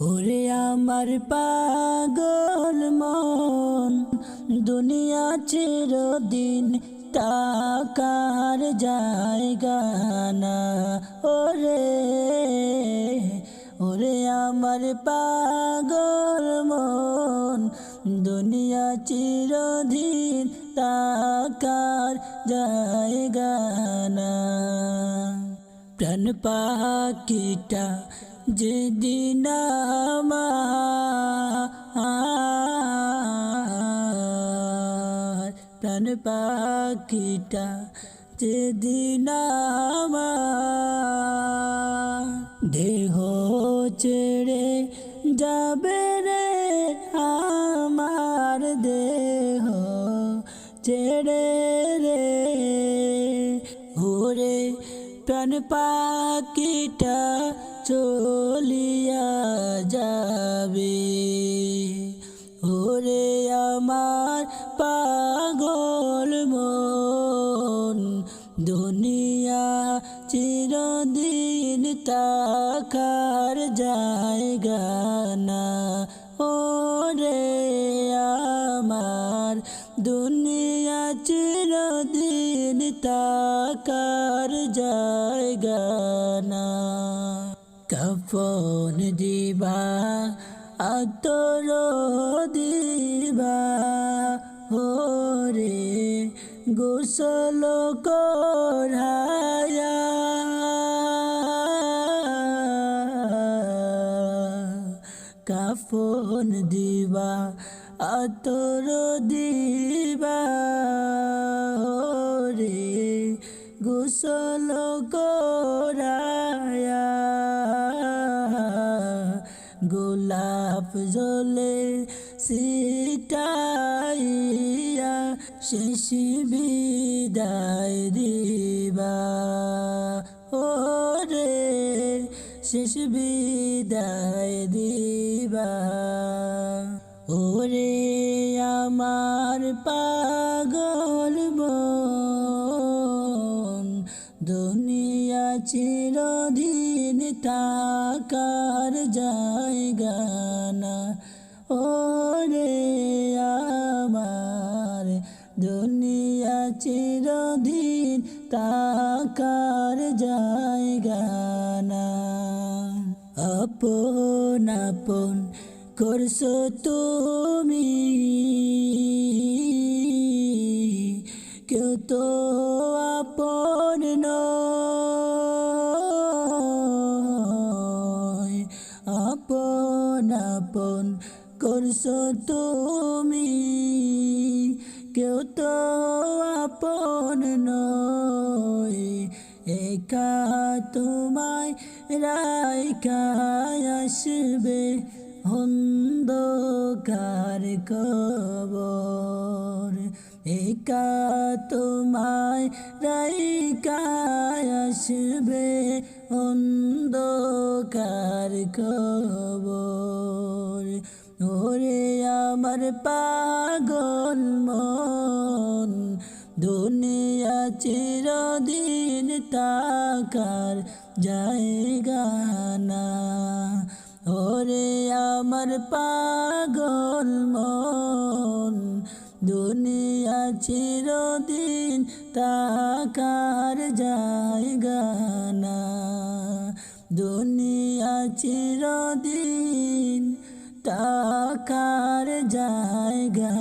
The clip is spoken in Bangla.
ওরে আমার পাগল মন, দুনিয়া চিরদিন তাকার জায়গা না। ওরে ওরে আমার পাগল মন, দুনিয়া চিরদিন তাকার জায়গা না। প্রাণ পাখিটা যেদিন প্রাণ পাখিটা, যেদিন দেহ ছেড়ে যাবে রে, আমার দেহ ছেড়ে রে। ওরে প্রাণ পাখিটা চলিয়া যাবে। ওরে আমার পাগল মন, দুনিয়া চিরদিন তাকার জায়গা না। ওরে আমার দুনিয়া চিরদিন তাকার জায়গা না। কফন দিবা আতর দিবা ওরে গোসল করায়া। কাফন দিবা আতর দিবা রে গোসল করায়া গোলাপ জলে সিটাইয়া শেষ বিদায় দিবা। ওরে শেষ বিদায় দিবা। ওরে আমার পাগল মন দুনিয়া চিরদিন টাকার জায়গা না। ওরে আমার, দুনিয়া চিরদিন টাকার জায়গা না। আপন আপন করছ তুমি কেউ তো আপন আপন আপন করছ তুমি। কেউ তো আপন একা তোমায় রাইকা আসবে অন্ধকার কবর। একা তোমায় রাইকা আসবে অন্ধকার কবর ওরে আমার পাগল মন, দুনিয়া চিরদিন তাকার জায়গা না। ওরে আমার পাগল মন দুনিয়া চিরদিন তাকার জায়গা না। দুনিয়া চিরদিন তাকার জায়গা